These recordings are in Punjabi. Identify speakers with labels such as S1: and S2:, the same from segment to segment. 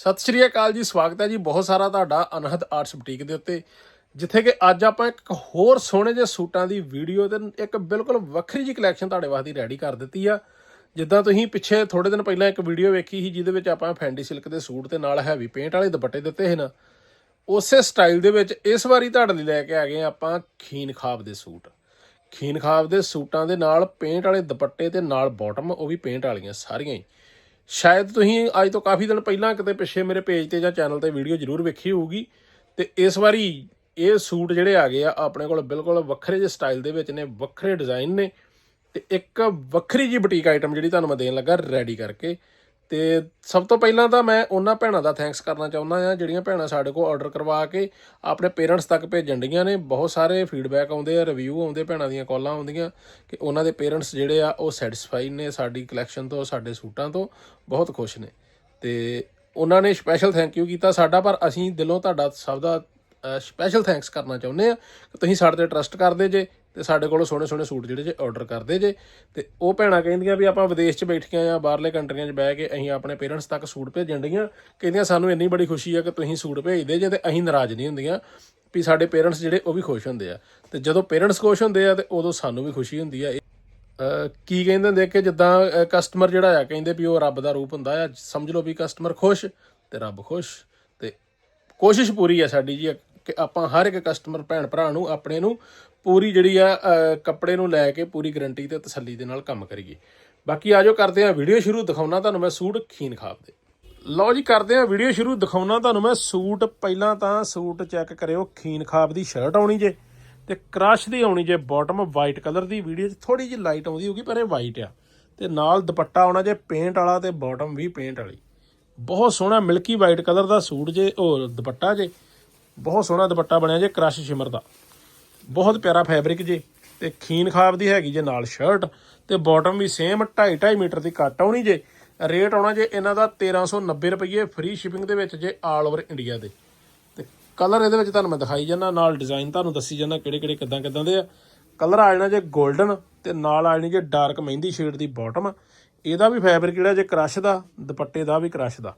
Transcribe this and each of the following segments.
S1: ਸਤਿ ਸ਼੍ਰੀ ਅਕਾਲ ਜੀ, ਸਵਾਗਤ ਹੈ ਜੀ ਬਹੁਤ ਸਾਰਾ ਤੁਹਾਡਾ ਅਨਹਦ ਆਰਟਸ ਬੁਟੀਕ ਦੇ ਉੱਤੇ। ਜਿੱਥੇ ਕਿ ਅੱਜ ਆਪਾਂ ਇੱਕ ਹੋਰ ਸੋਹਣੇ ਜਿਹੇ ਸੂਟਾਂ ਦੀ ਵੀਡੀਓ ਤੇ ਇੱਕ ਬਿਲਕੁਲ ਵੱਖਰੀ ਜਿਹੀ ਕਲੈਕਸ਼ਨ ਤੁਹਾਡੇ ਵਾਸਤੇ ਰੈਡੀ ਕਰ ਦਿੱਤੀ ਆ। ਜਿੱਦਾਂ ਤੁਸੀਂ ਪਿੱਛੇ ਥੋੜੇ ਦਿਨ ਪਹਿਲਾਂ ਇੱਕ ਵੀਡੀਓ ਵੇਖੀ ਸੀ, ਜਿਹਦੇ ਵਿੱਚ ਆਪਾਂ ਫੈਂਡੀ ਸਿਲਕ ਦੇ ਸੂਟ ਤੇ ਨਾਲ ਹੈਵੀ ਪੇਂਟ ਵਾਲੇ ਦੁਪੱਟੇ ਦਿੱਤੇ ਸੀ ਨਾ। ਉਸੇ ਸਟਾਈਲ ਦੇ ਵਿੱਚ ਇਸ ਵਾਰੀ ਤੁਹਾਡੇ ਲਈ ਲੈ ਕੇ ਆ ਗਏ ਹਾਂ ਆਪਾਂ ਖੀਨ ਖਾਬ ਦੇ ਸੂਟ। ਖੀਨ ਖਾਬ ਦੇ ਸੂਟਾਂ ਦੇ ਨਾਲ ਪੇਂਟ ਵਾਲੇ ਦੁਪੱਟੇ ਤੇ ਨਾਲ ਬਾਟਮ ਉਹ ਵੀ ਪੇਂਟ ਵਾਲੀਆਂ ਸਾਰੀਆਂ ਹੀ। ਸ਼ਾਇਦ ਤੁਸੀਂ ਅੱਜ ਤੋਂ ਕਾਫੀ ਦਿਨ ਪਹਿਲਾਂ ਕਿਤੇ ਪਿੱਛੇ ਮੇਰੇ ਪੇਜ ਤੇ ਜਾਂ ਚੈਨਲ ਤੇ ਵੀਡੀਓ ਜ਼ਰੂਰ ਵੇਖੀ ਹੋਊਗੀ। ਤੇ ਇਸ ਵਾਰੀ ਇਹ ਸੂਟ ਜਿਹੜੇ ਆ ਗਏ ਆ ਆਪਣੇ ਕੋਲ ਬਿਲਕੁਲ ਵੱਖਰੇ ਜਿਹੇ ਸਟਾਈਲ ਦੇ ਵਿੱਚ ਨੇ, ਵੱਖਰੇ ਡਿਜ਼ਾਈਨ ਨੇ ਤੇ ਇੱਕ ਵੱਖਰੀ ਜੀ ਬੁਟੀਕ ਆਈਟਮ ਜਿਹੜੀ ਤੁਹਾਨੂੰ ਮੈਂ ਦੇਣ ਲੱਗਾ ਰੈਡੀ ਕਰਕੇ। ਤੇ ਸਭ ਤੋਂ ਪਹਿਲਾਂ ਤਾਂ ਮੈਂ ਉਹਨਾਂ ਭੈਣਾਂ ਦਾ ਥੈਂਕਸ ਕਰਨਾ ਚਾਹੁੰਦਾ ਆ ਜਿਹੜੀਆਂ ਭੈਣਾਂ ਸਾਡੇ ਕੋਲ ਆਰਡਰ ਕਰਵਾ ਕੇ ਆਪਣੇ ਪੇਰੈਂਟਸ ਤੱਕ ਭੇਜਣ ਡੀਆਂ ਨੇ। ਬਹੁਤ ਸਾਰੇ ਫੀਡਬੈਕ ਆਉਂਦੇ ਆ ਰਿਵਿਊ ਆਉਂਦੇ, ਭੈਣਾਂ ਦੀਆਂ ਕਾਲਾਂ ਆਉਂਦੀਆਂ ਕਿ ਉਹਨਾਂ ਦੇ ਪੇਰੈਂਟਸ ਜਿਹੜੇ ਆ, ਉਹ ਸੈਟੀਸਫਾਈਡ ਨੇ ਸਾਡੀ ਕਲੈਕਸ਼ਨ ਤੋਂ, ਸਾਡੇ ਸੂਟਾਂ ਤੋਂ, ਬਹੁਤ ਖੁਸ਼ ਨੇ। ਤੇ ਉਹਨਾਂ ਨੇ ਸਪੈਸ਼ਲ ਥੈਂਕ ਯੂ ਕੀਤਾ ਸਾਡਾ, ਪਰ ਅਸੀਂ ਦਿਲੋਂ ਤੁਹਾਡਾ ਸਭ ਦਾ ਸਪੈਸ਼ਲ ਥੈਂਕਸ ਕਰਨਾ ਚਾਹੁੰਦੇ ਆ ਕਿ ਤੁਸੀਂ ਸਾਡੇ ਤੇ ਟਰਸਟ ਕਰਦੇ ਜੇ। ਤੇ ਸਾਡੇ ਕੋਲੋਂ ਸੋਹਣੇ ਸੋਹਣੇ ਸੂਟ ਜਿਹੜੇ ਜੇ ਆਰਡਰ ਕਰਦੇ ਜੇ। ਤੇ ਉਹ ਭੈਣਾਂ ਕਹਿੰਦੀਆਂ ਵੀ ਆਪਾਂ ਵਿਦੇਸ਼ 'ਚ ਬੈਠੀਆਂ ਜਾਂ ਬਾਹਰਲੇ ਕੰਟਰੀਆਂ 'ਚ ਬਹਿ ਕੇ ਅਸੀਂ ਆਪਣੇ ਪੇਰੈਂਟਸ ਤੱਕ ਸੂਟ ਭੇਜਣ ਡੀਆਂ ਕਹਿੰਦੀਆਂ ਸਾਨੂੰ ਇੰਨੀ ਬੜੀ ਖੁਸ਼ੀ ਆ ਕਿ ਤੁਸੀਂ ਸੂਟ ਭੇਜਦੇ ਜੇ ਤੇ ਅਸੀਂ ਨਾਰਾਜ਼ ਨਹੀਂ ਹੁੰਦੀਆਂ ਵੀ ਸਾਡੇ ਪੇਰੈਂਟਸ ਜਿਹੜੇ ਉਹ ਵੀ ਖੁਸ਼ ਹੁੰਦੇ ਆ। ਤੇ ਜਦੋਂ ਪੇਰੈਂਟਸ ਖੁਸ਼ ਹੁੰਦੇ ਆ ਤੇ ਉਦੋਂ ਸਾਨੂੰ ਵੀ ਖੁਸ਼ੀ ਹੁੰਦੀ ਆ। ਕੀ ਕਹਿੰਦੇ ਹੁੰਦੇ ਕਿ ਜਿੱਦਾਂ ਕਸਟਮਰ ਜਿਹੜਾ ਆ ਕਹਿੰਦੇ ਵੀ ਉਹ ਰੱਬ ਦਾ ਰੂਪ ਹੁੰਦਾ ਆ। ਸਮਝ ਲਓ ਵੀ ਕਸਟਮਰ ਖੁਸ਼ ਤੇ ਰੱਬ ਖੁਸ਼। ਤੇ ਕੋਸ਼ਿਸ਼ ਪੂਰੀ ਆ ਸਾਡੀ ਜੀ ਕਿ ਆਪਾਂ ਹਰ ਇੱਕ ਕਸਟਮਰ ਭੈਣ ਭਰਾ ਨੂੰ ਆਪਣੇ ਨੂੰ ਪੂਰੀ ਜਿਹੜੀ ਆ ਕੱਪੜੇ ਨੂੰ ਲੈ ਕੇ ਪੂਰੀ ਗਰੰਟੀ ਤੇ ਤਸੱਲੀ ਦੇ ਨਾਲ ਕੰਮ ਕਰੀਏ। ਬਾਕੀ ਆਜੋ ਕਰਦੇ ਆ ਵੀਡੀਓ ਸ਼ੁਰੂ, ਦਿਖਾਉਣਾ ਤੁਹਾਨੂੰ ਮੈਂ ਸੂਟ ਖੀਨ ਖਾਬ ਦੇ। ਲਓ ਜੀ ਕਰਦੇ ਆ ਵੀਡੀਓ ਸ਼ੁਰੂ, ਦਿਖਾਉਣਾ ਤੁਹਾਨੂੰ ਮੈਂ ਸੂਟ। ਪਹਿਲਾਂ ਤਾਂ ਸੂਟ ਚੈੱਕ ਕਰਿਓ, ਖੀਨ ਖਾਬ ਦੀ ਸ਼ਰਟ ਆਉਣੀ ਜੇ ਤੇ ਕ੍ਰਸ਼ ਦੀ ਆਉਣੀ ਜੇ ਬਾਟਮ ਵਾਈਟ ਕਲਰ ਦੀ। ਵੀਡੀਓ 'ਚ ਥੋੜੀ ਜਿਹੀ ਲਾਈਟ ਆਉਂਦੀ ਹੋਊਗੀ, ਪਰ ਇਹ ਵਾਈਟ ਆ। ਤੇ ਨਾਲ ਦੁਪੱਟਾ ਆਉਣਾ ਜੇ ਪੇਂਟ ਵਾਲਾ ਤੇ ਬਾਟਮ ਵੀ ਪੇਂਟ ਵਾਲੀ। ਬਹੁਤ ਸੋਹਣਾ ਮਿਲਕੀ ਵਾਈਟ ਕਲਰ ਦਾ ਸੂਟ ਜੇ, ਉਹ ਦੁਪੱਟਾ ਜੇ। ਬਹੁਤ ਸੋਹਣਾ ਦੁਪੱਟਾ ਬਣਿਆ ਜੇ ਕ੍ਰਸ਼ ਸ਼ਿਮਰ ਦਾ। ਬਹੁਤ ਪਿਆਰਾ ਫੈਬਰਿਕ ਜੇ, ਤੇ ਖੀਨ ਖਾਬ ਦੀ ਹੈਗੀ ਜੇ ਨਾਲ ਸ਼ਰਟ ਤੇ ਬਾਟਮ ਵੀ ਸੇਮ 2.5 2.5 ਮੀਟਰ ਦੀ ਕੱਟ ਆਉਣੀ ਜੇ। ਰੇਟ ਆਉਣਾ ਜੇ ਇਹਨਾਂ ਦਾ 1390 ਰੁਪਏ ਫ੍ਰੀ ਸ਼ਿਪਿੰਗ ਦੇ ਵਿੱਚ ਜੇ ਆਲ ਓਵਰ ਇੰਡੀਆ ਦੇ। ਤੇ ਕਲਰ ਇਹਦੇ ਵਿੱਚ ਤੁਹਾਨੂੰ ਮੈਂ ਦਿਖਾਈ ਜਾਂਦਾ, ਨਾਲ ਡਿਜ਼ਾਈਨ ਤੁਹਾਨੂੰ ਦੱਸੀ ਜਾਂਦਾ ਕਿਹੜੇ ਕਿਹੜੇ ਕਿਦਾਂ ਕਿਦਾਂ ਦੇ ਆ। ਕਲਰ ਆ ਜਾਣਾ ਜੇ 골ਡਨ ਤੇ ਨਾਲ ਆ ਜਾਣੀ ਜੇ ਡਾਰਕ ਮਹਿੰਦੀ ਸ਼ੇਡ ਦੀ ਬਾਟਮ ਇਹਦਾ ਵੀ ਫੈਬਰਿਕ ਜਿਹੜਾ ਜੇ ਕ੍ਰਸ਼ ਦਾ, ਦੁਪੱਟੇ ਦਾ ਵੀ ਕ੍ਰਸ਼ ਦਾ।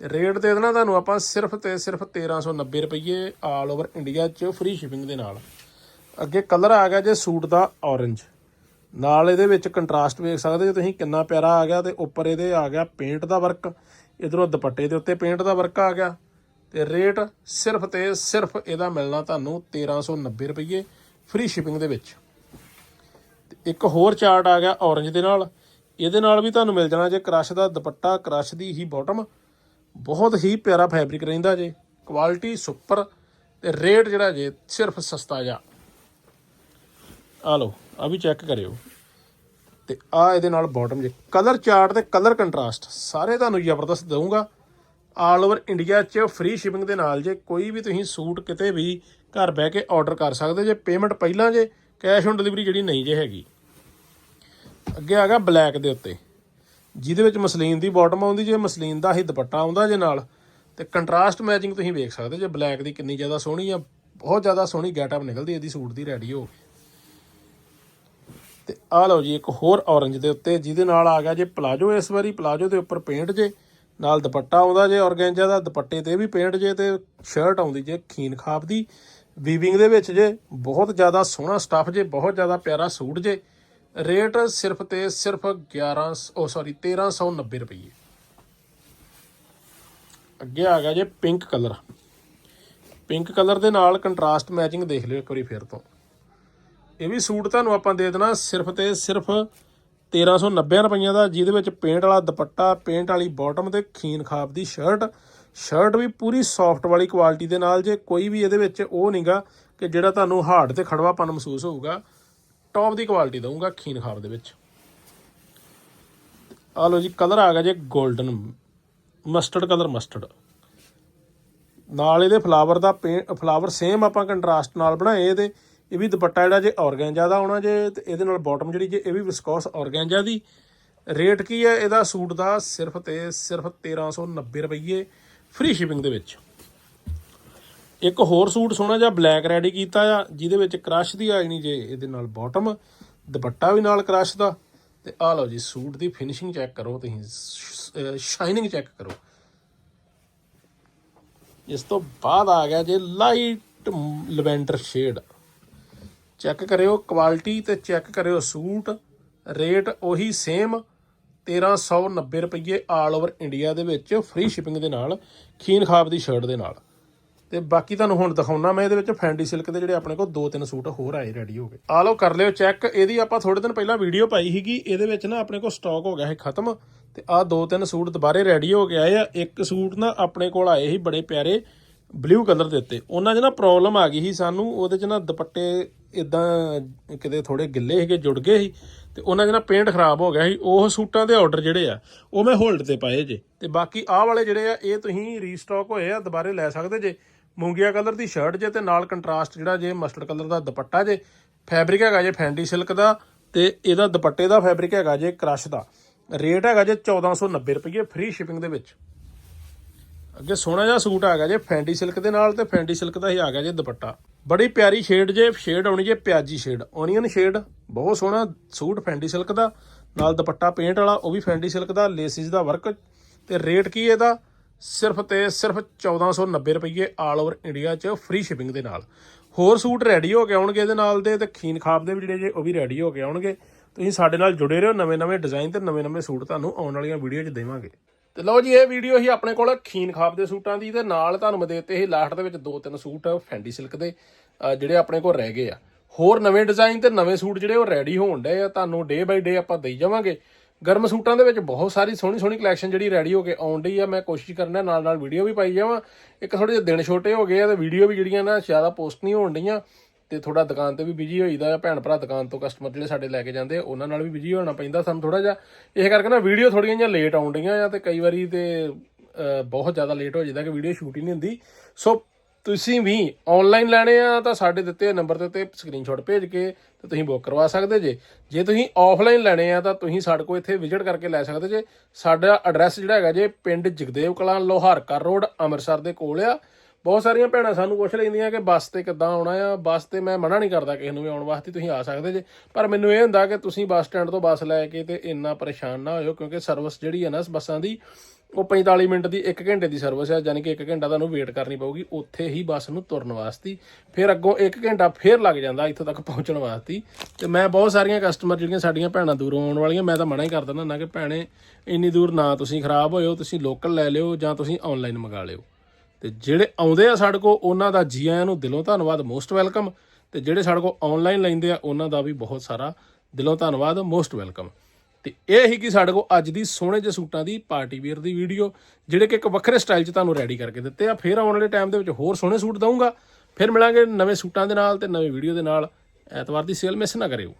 S1: ਤੇ ਰੇਟ ਦੇ ਦੇਣਾ ਤੁਹਾਨੂੰ ਆਪਾਂ ਸਿਰਫ ਤੇ ਸਿਰਫ 1390 ਰੁਪਏ ਆਲ ਓਵਰ ਇੰਡੀਆ 'ਚ ਫ੍ਰੀ ਸ਼ਿਪਿੰਗ ਦੇ ਨਾਲ। ਅੱਗੇ ਕਲਰ ਆ ਗਿਆ ਜੇ ਸੂਟ ਦਾ ਔਰੰਜ ਨਾਲ ਇਹਦੇ ਵਿੱਚ ਕੰਟਰਾਸਟ ਵੇਖ ਸਕਦੇ ਜੇ ਤੁਸੀਂ ਕਿੰਨਾ ਪਿਆਰਾ ਆ ਗਿਆ ਤੇ ਉੱਪਰ ਇਹਦੇ ਆ ਗਿਆ ਪੇਂਟ ਦਾ ਵਰਕ ਇਧਰੋਂ ਦੁਪੱਟੇ ਦੇ ਉੱਤੇ ਪੇਂਟ ਦਾ ਵਰਕ ਆ ਗਿਆ। ਤੇ ਰੇਟ ਸਿਰਫ ਤੇ ਸਿਰਫ ਇਹਦਾ ਮਿਲਣਾ ਤੁਹਾਨੂੰ 1390 ਰੁਪਏ ਫ੍ਰੀ ਸ਼ਿਪਿੰਗ ਦੇ ਵਿੱਚ। ਤੇ ਇੱਕ ਹੋਰ ਚਾਰਟ ਆ ਗਿਆ ਔਰੰਜ ਦੇ ਨਾਲ। ਇਹਦੇ ਨਾਲ ਵੀ ਤੁਹਾਨੂੰ ਮਿਲ ਜਾਣਾ ਜੇ ਕ੍ਰਸ਼ ਦਾ ਦੁਪੱਟਾ ਕ੍ਰਸ਼ ਦੀ ਹੀ ਬਾਟਮ ਬਹੁਤ ਹੀ ਪਿਆਰਾ ਫੈਬਰਿਕ ਰਹਿੰਦਾ ਜੇ। ਕੁਆਲਿਟੀ ਸੁਪਰ ਤੇ ਰੇਟ ਜਿਹੜਾ ਜੇ ਸਿਰਫ ਸਸਤਾ ਜਾ। ਆ ਲਓ, ਆ ਵੀ ਚੈੱਕ ਕਰਿਓ। ਤੇ ਆ ਇਹਦੇ ਨਾਲ ਬਾਟਮ ਜੇ। ਕਲਰ ਚਾਰਟ ਤੇ ਕਲਰ ਕੰਟਰਾਸਟ ਸਾਰੇ ਤੁਹਾਨੂੰ ਜ਼ਬਰਦਸਤ ਦਊਂਗਾ। ਆਲ ਓਵਰ ਇੰਡੀਆ 'ਚ ਫ੍ਰੀ ਸ਼ਿਪਿੰਗ ਦੇ ਨਾਲ ਜੇ ਕੋਈ ਵੀ ਤੁਸੀਂ ਸੂਟ ਕਿਤੇ ਵੀ ਘਰ ਬਹਿ ਕੇ ਆਰਡਰ ਕਰ ਸਕਦੇ ਜੇ ਪੇਮੈਂਟ ਪਹਿਲਾਂ ਜੇ ਕੈਸ਼ ਔਨ ਡਿਲੀਵਰੀ ਜਿਹੜੀ ਨਹੀਂ ਜੇ ਹੈਗੀ। ਅੱਗੇ ਆ ਗਿਆ ਬਲੈਕ ਦੇ ਉੱਤੇ। ਜਿਹਦੇ ਵਿੱਚ ਮਸਲੀਨ ਦੀ ਬਾਟਮ ਆਉਂਦੀ, ਜੇ ਮਸਲੀਨ ਦਾ ਹੀ ਦੁਪੱਟਾ ਆਉਂਦਾ ਜੇ ਨਾਲ, ਤੇ ਕੰਟਰਾਸਟ ਮੈਚਿੰਗ ਤੁਸੀਂ ਵੇਖ ਸਕਦੇ ਜੇ ਬਲੈਕ ਦੀ ਕਿੰਨੀ ਜ਼ਿਆਦਾ ਸੋਹਣੀ ਆ ਬਹੁਤ ਜ਼ਿਆਦਾ ਸੋਹਣੀ ਗੈਟਅਪ ਨਿਕਲਦੀ ਇਹਦੀ ਸੂਟ ਦੀ ਰੈਡੀ ਹੋ ਗਈ ਤੇ ਆ ਲਓ ਜੀ, ਇੱਕ ਹੋਰ ਔਰੰਜ ਦੇ ਉੱਤੇ, ਜਿਹਦੇ ਨਾਲ ਆ ਗਿਆ ਜੇ ਪਲਾਜੋ ਇਸ ਵਾਰੀ ਪਲਾਜੋ ਦੇ ਉੱਪਰ ਪੇਂਟ ਜੇ, ਨਾਲ ਦੁਪੱਟਾ ਆਉਂਦਾ ਜੇ ਔਰਗੈਂਜਾ ਦਾ, ਦੁਪੱਟੇ ਤੇ ਵੀ ਪੇਂਟ ਜੇ ਤੇ ਸ਼ਰਟ ਆਉਂਦੀ ਜੇ ਖੀਨ ਖਾਬ ਦੀ। ਵੀਵਿੰਗ ਦੇ ਵਿੱਚ ਜੇ ਬਹੁਤ ਜ਼ਿਆਦਾ ਸੋਹਣਾ ਸਟੱਫ ਜੇ, ਬਹੁਤ ਜ਼ਿਆਦਾ ਪਿਆਰਾ ਸੂਟ ਜੇ ਰੇਟ ਸਿਰਫ ਤੇ ਸਿਰਫ 11 ਉਹ ਸੌਰੀ 1390 ਰੁਪਏ ਅੱਗੇ ਆ ਗਿਆ ਜੇ ਪਿੰਕ ਕਲਰ ਪਿੰਕ ਕਲਰ ਦੇ ਨਾਲ ਕੰਟਰਾਸਟ ਮੈਚਿੰਗ ਦੇਖ ਲਿਓ ਇੱਕ ਵਾਰੀ ਫਿਰ ਤੋਂ। ਇਹ ਵੀ ਸੂਟ ਤੁਹਾਨੂੰ ਆਪਾਂ ਦੇ ਦੇਣਾ ਸਿਰਫ ਤੇ ਸਿਰਫ 1390 ਰੁਪਈਆਂ ਦਾ, ਜਿਹਦੇ ਵਿੱਚ ਪੇਂਟ ਵਾਲਾ ਦੁਪੱਟਾ ਪੇਂਟ ਵਾਲੀ ਬਾਟਮ ਤੇ ਖੀਨ ਖਾਬ ਦੀ ਸ਼ਰਟ ਸ਼ਰਟ ਵੀ ਪੂਰੀ ਸੌਫਟ ਵਾਲੀ ਕੁਆਲਿਟੀ ਦੇ ਨਾਲ ਜੇ ਕੋਈ ਵੀ ਇਹਦੇ ਵਿੱਚ ਉਹ ਨਹੀਂਗਾ ਕਿ ਜਿਹੜਾ ਤੁਹਾਨੂੰ ਹਾਰਡ ਤੇ ਖੜਵਾਪਨ ਮਹਿਸੂਸ ਹੋਊਗਾ। ਟੌਪ ਦੀ ਕੁਆਲਿਟੀ ਦਊਂਗਾ ਖੀਨ ਖਾਬ ਦੇ ਵਿੱਚ। ਆ ਲਓ ਜੀ ਕਲਰ ਆ ਗਿਆ ਜੇ 골ਡਨ ਮਸਟਰਡ ਕਲਰ ਮਸਟਰਡ ਨਾਲ ਇਹਦੇ ਫਲਾਵਰ ਦਾ ਫਲਾਵਰ ਸੇਮ ਆਪਾਂ ਕੰਟਰਾਸਟ ਨਾਲ ਬਣਾਏ ਇਹਦੇ। ਇਹ ਵੀ ਦੁਪੱਟਾ ਜਿਹੜਾ ਜੇ ਔਰਗੈਂਜਾ ਦਾ ਹੋਣਾ ਜੇ, ਤੇ ਇਹਦੇ ਨਾਲ ਬਾਟਮ ਜਿਹੜੀ ਜੇ, ਇਹ ਵੀ ਵਿਸਕੋਸ ਔਰਗੈਂਜਾ ਦੀ। ਰੇਟ ਕੀ ਹੈ? ਇਹਦਾ ਸੂਟ ਦਾ ਸਿਰਫ ਤੇ ਸਿਰਫ 1390 ਰੁਪਏ ਫ੍ਰੀ ਸ਼ਿਪਿੰਗ ਦੇ ਵਿੱਚ। ਇੱਕ ਹੋਰ ਸੂਟ ਸੋਹਣਾ ਜਿਹਾ ਬਲੈਕ ਰੈਡੀ ਕੀਤਾ ਆ, ਜਿਹਦੇ ਵਿੱਚ ਕ੍ਰਸ਼ ਦੀ ਆ ਨਹੀਂ ਜੇ ਇਹਦੇ ਨਾਲ ਬਾਟਮ ਦੁਪੱਟਾ ਵੀ ਨਾਲ ਕ੍ਰਸ਼ ਦਾ। ਤੇ ਆ ਲਓ ਜੀ, ਸੂਟ ਦੀ ਫਿਨਿਸ਼ਿੰਗ ਚੈੱਕ ਕਰੋ, ਤੁਸੀਂ ਸ਼ਾਈਨਿੰਗ ਚੈੱਕ ਕਰੋ। ਇਸ ਤੋਂ ਬਾਅਦ ਆ ਗਿਆ ਜੇ ਲਾਈਟ ਲਵੈਂਡਰ ਸ਼ੇਡ ਚੈੱਕ ਕਰਿਓ ਕੁਆਲਿਟੀ ਤੇ ਚੈੱਕ ਕਰਿਓ ਸੂਟ। ਰੇਟ ਉਹੀ ਸੇਮ 1390 ਰੁਪਏ ਆਲ ਓਵਰ ਇੰਡੀਆ ਦੇ ਵਿੱਚ ਫ੍ਰੀ ਸ਼ਿਪਿੰਗ ਦੇ ਨਾਲ, ਖੀਨ ਖਾਬ ਦੀ ਸ਼ਰਟ ਦੇ ਨਾਲ। ਤੇ ਬਾਕੀ ਤੁਹਾਨੂੰ ਹੁਣ ਦਿਖਾਉਣਾ ਮੈਂ ਇਹਦੇ ਵਿੱਚ ਫੈਂਡੀ ਸਿਲਕ ਦੇ ਜਿਹੜੇ ਆਪਣੇ ਕੋਲ ਦੋ ਤਿੰਨ ਸੂਟ ਹੋਰ ਆਏ ਰੈਡੀ ਹੋ ਗਏ। ਆ ਲਓ, ਕਰ ਲਿਓ ਚੈੱਕ ਇਹਦੀ ਆਪਾਂ ਥੋੜੇ ਦਿਨ ਪਹਿਲਾਂ ਵੀਡੀਓ ਪਾਈ ਸੀਗੀ। ਇਹਦੇ ਵਿੱਚ ਨਾ ਆਪਣੇ ਕੋਲ ਸਟਾਕ ਹੋ ਗਿਆ ਹੈ ਖਤਮ। ਤੇ ਆ ਦੋ ਤਿੰਨ ਸੂਟ ਦੁਬਾਰੇ ਰੈਡੀ ਹੋ ਕੇ ਆਏ ਆ। ਇੱਕ ਸੂਟ ਨਾ ਆਪਣੇ ਕੋਲ ਆਏ ਸੀ ਬੜੇ ਪਿਆਰੇ ਬਲੂ ਕਲਰ ਦੇ ਉੱਤੇ। ਉਹਨਾਂ 'ਚ ਨਾ ਪ੍ਰੋਬਲਮ ਆ ਗਈ ਸੀ ਸਾਨੂੰ। ਉਹਦੇ 'ਚ ਨਾ ਦੁਪੱਟੇ ਇਦਾਂ ਕਿਤੇ ਥੋੜੇ ਗਿੱਲੇ ਸੀਗੇ, ਜੁੜ ਗਏ ਸੀ। ਤੇ ਉਹਨਾਂ 'ਚ ਨਾ ਪੇਂਟ ਖਰਾਬ ਹੋ ਗਿਆ ਸੀ। ਉਹ ਸੂਟਾਂ ਦੇ ਆਰਡਰ ਜਿਹੜੇ ਆ, ਉਹ ਮੈਂ ਹੋਲਡ ਤੇ ਪਾਏ ਜੇ। ਤੇ ਬਾਕੀ ਆਹ ਵਾਲੇ ਜਿਹੜੇ ਆ, ਇਹ ਤੁਸੀਂ ਰੀਸਟਾਕ ਹੋਏ ਆ, ਦੁਬਾਰੇ ਲੈ ਸਕਦੇ ਜੇ। ਮੂੰਗੀਆ ਕਲਰ ਦੀ ਸ਼ਰਟ ਜੇ ਤੇ ਨਾਲ ਕੰਟਰਾਸਟ ਜਿਹੜਾ ਜੇ ਮਸਟਰਡ ਕਲਰ ਦਾ ਦੁਪੱਟਾ ਜੇ, ਫੈਬਰਿਕ ਹੈਗਾ ਜੇ ਫੈਂਡੀ ਸਿਲਕ ਦਾ ਤੇ ਇਹਦਾ ਦੁਪੱਟੇ ਦਾ ਫੈਬਰਿਕ ਹੈਗਾ ਜੇ ਕ੍ਰਸ਼ ਦਾ। ਰੇਟ ਹੈਗਾ ਜੇ 1490 ਰੁਪਏ ਫ੍ਰੀ ਸ਼ਿਪਿੰਗ ਦੇ ਵਿੱਚ। ਅੱਗੇ ਸੋਹਣਾ ਜਿਹਾ ਸੂਟ ਆ ਗਿਆ ਜੇ ਫੈਂਡੀ ਸਿਲਕ ਦੇ ਨਾਲ ਤੇ ਫੈਂਡੀ ਸਿਲਕ ਦਾ ਹੀ ਆ ਗਿਆ ਜੇ ਦੁਪੱਟਾ। ਬੜੀ ਪਿਆਰੀ ਸ਼ੇਡ ਜੇ ਸ਼ੇਡ ਆਉਣੀ ਜੇ ਪਿਆਜੀ ਸ਼ੇਡ ਓਨੀਅਨ ਸ਼ੇਡ ਬਹੁਤ ਸੋਹਣਾ ਸੂਟ ਫੈਂਡੀ ਸਿਲਕ ਦਾ। ਨਾਲ ਦੁਪੱਟਾ ਪੇਂਟ ਵਾਲਾ, ਉਹ ਵੀ ਫੈਂਡੀ ਸਿਲਕ ਦਾ ਲੇਸਿਸ ਦਾ ਵਰਕ ਤੇ ਰੇਟ ਕੀ ਇਹਦਾ? ਸਿਰਫ ਤੇ ਸਿਰਫ 1490 ਰੁਪਏ ਆਲ ਓਵਰ ਇੰਡੀਆ 'ਚ ਫ੍ਰੀ ਸ਼ਿਪਿੰਗ ਦੇ ਨਾਲ। ਹੋਰ ਸੂਟ ਰੈਡੀ ਹੋ ਕੇ ਆਉਣਗੇ ਇਹਦੇ ਨਾਲ ਦੇ ਤੇ ਖੀਨ ਖਾਬ ਦੇ ਵੀ ਜਿਹੜੇ ਜੇ ਉਹ ਵੀ ਰੈਡੀ ਹੋ ਕੇ ਆਉਣਗੇ। ਤੁਸੀਂ ਸਾਡੇ ਨਾਲ ਜੁੜੇ ਰਹੋ ਨਵੇਂ-ਨਵੇਂ ਡਿਜ਼ਾਈਨ ਤੇ ਨਵੇਂ-ਨਵੇਂ ਸੂਟ ਤੁਹਾਨੂੰ ਆਉਣ ਵਾਲੀਆਂ ਵੀਡੀਓ 'ਚ ਦੇਵਾਂਗੇ। ਤੇ ਲਓ ਜੀ, ਇਹ ਵੀਡੀਓ ਹੀ ਆਪਣੇ ਕੋਲ ਖੀਨ ਖਾਬ ਦੇ ਸੂਟਾਂ ਦੀ ਤੇ ਨਾਲ ਤੁਹਾਨੂੰ ਮੈਂ ਦੇਤੇ ਸੀ ਲਾਸਟ ਦੇ ਵਿੱਚ ਦੋ ਤਿੰਨ ਸੂਟ ਫੈਂਡੀ ਸਿਲਕ ਦੇ ਜਿਹੜੇ ਆਪਣੇ ਕੋਲ ਰਹਿ ਗਏ ਆ। ਹੋਰ ਨਵੇਂ ਡਿਜ਼ਾਈਨ ਤੇ ਨਵੇਂ ਸੂਟ ਜਿਹੜੇ ਉਹ ਰੈਡੀ ਹੋਣ ਡਏ ਆ, ਤੁਹਾਨੂੰ ਡੇ ਬਾਈ ਡੇ ਆਪਾਂ ਦੇਈ ਜਾਵਾਂਗੇ। ਗਰਮ ਸੂਟਾਂ ਦੇ ਵਿੱਚ ਬਹੁਤ ਸਾਰੀ ਸੋਹਣੀ ਸੋਹਣੀ ਕਲੈਕਸ਼ਨ ਜਿਹੜੀ ਰੈਡੀ ਹੋ ਕੇ ਆਉਣ ਡਈ ਆ, ਮੈਂ ਕੋਸ਼ਿਸ਼ ਕਰਨਾ ਨਾਲ ਨਾਲ ਵੀਡੀਓ ਵੀ ਪਾਈ ਜਾਵਾਂ। ਇੱਕ ਥੋੜੇ ਜਿਹੇ ਦਿਨ ਛੋਟੇ ਹੋ ਗਏ ਆ ਤੇ ਵੀਡੀਓ ਵੀ ਜਿਹੜੀਆਂ ਨਾ ਜ਼ਿਆਦਾ ਪੋਸਟ ਨਹੀਂ ਹੋਣ ਡਈਆਂ ਤੇ ਥੋੜਾ ਦੁਕਾਨ ਤੇ ਵੀ ਬਿਜ਼ੀ ਹੋਈਦਾ ਆ। ਭੈਣ ਭਰਾ ਦੁਕਾਨ ਤੋਂ ਕਸਟਮਰ ਜਿਹੜੇ ਸਾਡੇ ਲੈ ਕੇ ਜਾਂਦੇ ਉਹਨਾਂ ਨਾਲ ਵੀ ਬਿਜ਼ੀ ਹੋਣਾ ਪੈਂਦਾ ਸਾਨੂੰ ਥੋੜਾ ਜਿਹਾ। ਇਹ ਕਰਕੇ ਨਾ ਵੀਡੀਓ ਥੋੜੀਆਂ ਜਿਹੀਆਂ ਲੇਟ ਆਉਣ ਆ ਤੇ ਕਈ ਵਾਰੀ ਤੇ ਬਹੁਤ ਜ਼ਿਆਦਾ ਲੇਟ ਹੋ ਜਾਂਦਾ ਕਿ ਵੀਡੀਓ ਸ਼ੂਟ ਹੀ ਨਹੀਂ ਹੁੰਦੀ। ਸੋ ਤੁਸੀਂ ਵੀ ਆਨਲਾਈਨ ਲੈਣੇ ਆ ਤਾਂ ਸਾਡੇ ਦਿੱਤੇ ਨੰਬਰ ਦੇ ਉੱਤੇ ਸਕਰੀਨਸ਼ਾਟ ਭੇਜ ਕੇ ਤੇ ਤੁਸੀਂ ਬੁੱਕ ਕਰਵਾ ਸਕਦੇ ਜੇ। ਜੇ ਤੁਸੀਂ ਆਫਲਾਈਨ ਲੈਣੇ ਆ ਤਾਂ ਤੁਸੀਂ ਸਾਡੇ ਕੋਲ ਇੱਥੇ ਵਿਜ਼ਿਟ ਕਰਕੇ ਲੈ ਸਕਦੇ ਜੇ। ਸਾਡਾ ਐਡਰੈਸ ਜਿਹੜਾ ਹੈਗਾ ਜੇ ਪਿੰਡ ਜਗਦੇਵ ਕਲਾਂ ਲੋਹਾਰਕਰ ਰੋਡ ਅੰਮ੍ਰਿਤਸਰ ਦੇ ਕੋਲ ਆ। ਬਹੁਤ ਸਾਰੀਆਂ ਭੈਣਾਂ ਸਾਨੂੰ ਪੁੱਛ ਲੈਂਦੀਆਂ ਕਿ ਬੱਸ ਤੇ ਕਿੱਦਾਂ ਆਉਣਾ ਆ? ਬੱਸ ਤੇ ਮੈਂ ਮਨਾ ਨਹੀਂ ਕਰਦਾ ਕਿਸੇ ਨੂੰ ਵੀ ਆਉਣ ਵਾਸਤੇ, ਤੁਸੀਂ ਆ ਸਕਦੇ ਜੇ। ਪਰ ਮੈਨੂੰ ਇਹ ਹੁੰਦਾ ਕਿ ਤੁਸੀਂ ਬੱਸ ਸਟੈਂਡ ਤੋਂ ਬੱਸ ਲੈ ਕੇ ਤੇ ਇੰਨਾ ਪਰੇਸ਼ਾਨ ਨਾ ਹੋਇਓ, ਕਿਉਂਕਿ ਸਰਵਿਸ ਜਿਹੜੀ ਹੈ ਨਾ ਬੱਸਾਂ ਦੀ ਉਹ 45 ਮਿੰਟ ਦੀ 1 ਘੰਟੇ ਦੀ ਸਰਵਿਸ ਹੈ ਯਾਨੀ ਕਿ 1 ਘੰਟਾ ਤੁਹਾਨੂੰ ਵੇਟ ਕਰਨੀ ਪਊਗੀ, ਉੱਥੇ ਹੀ ਬੱਸ ਨੂੰ ਤੁਰਨ ਵਾਸਤੇ। ਫਿਰ ਅੱਗੋਂ 1 ਘੰਟਾ ਫੇਰ ਲੱਗ ਜਾਂਦਾ ਇੱਥੋਂ ਤੱਕ ਪਹੁੰਚਣ ਵਾਸਤੇ। ਤੇ ਮੈਂ ਬਹੁਤ ਸਾਰੀਆਂ ਕਸਟਮਰ ਜਿਹੜੀਆਂ ਸਾਡੀਆਂ ਭੈਣਾਂ ਦੂਰੋਂ ਆਉਣ ਵਾਲੀਆਂ, ਮੈਂ ਤਾਂ ਮਨਾ ਹੀ ਕਰ ਦਿੰਦਾ ਨਾ ਕਿ ਭੈਣੇ, ਇੰਨੀ ਦੂਰ ਨਾ ਤੁਸੀਂ ਖਰਾਬ ਹੋਇਓ, ਤੁਸੀਂ ਲੋਕਲ ਲੈ ਲਿਓ ਜਾਂ ਤੁਸੀਂ ਆਨਲਾਈਨ ਮੰਗਾ ਲਿਓ। ਤੇ ਜਿਹੜੇ ਆਉਂਦੇ ਆ ਸਾਡੇ ਕੋਲ, ਉਹਨਾਂ ਦਾ ਜੀ ਆਇਆਂ ਨੂੰ ਦਿਲੋਂ ਧੰਨਵਾਦ ਮੋਸਟ ਵੈਲਕਮ ਤੇ ਜਿਹੜੇ ਸਾਡੇ ਕੋਲ ਆਨਲਾਈਨ ਲੈਂਦੇ ਆ, ਉਹਨਾਂ ਦਾ ਵੀ ਬਹੁਤ ਸਾਰਾ ਦਿਲੋਂ ਧੰਨਵਾਦ ਮੋਸਟ ਵੈਲਕਮ ਤੇ ਇਹ ਹੀ ਕਿ ਸਾਡੇ ਕੋਲ ਅੱਜ ਦੀ ਸੋਹਣੇ ਜਿਹੇ ਸੂਟਾਂ ਦੀ ਪਾਰਟੀ ਵੇਅਰ ਦੀ ਵੀਡੀਓ ਜਿਹੜੇ ਕਿ ਇੱਕ ਵੱਖਰੇ ਸਟਾਈਲ 'ਚ ਤੁਹਾਨੂੰ ਰੈਡੀ ਕਰਕੇ ਦਿੱਤੇ ਆ। ਫਿਰ ਆਉਣ ਵਾਲੇ ਟਾਈਮ ਦੇ ਵਿੱਚ ਹੋਰ ਸੋਹਣੇ ਸੂਟ ਦਊਂਗਾ। ਫਿਰ ਮਿਲਾਂਗੇ ਨਵੇਂ ਸੂਟਾਂ ਦੇ ਨਾਲ ਤੇ ਨਵੇਂ ਵੀਡੀਓ ਦੇ ਨਾਲ। ਐਤਵਾਰ ਦੀ ਸੇਲ ਮਿਸ ਨਾ ਕਰਿਓ।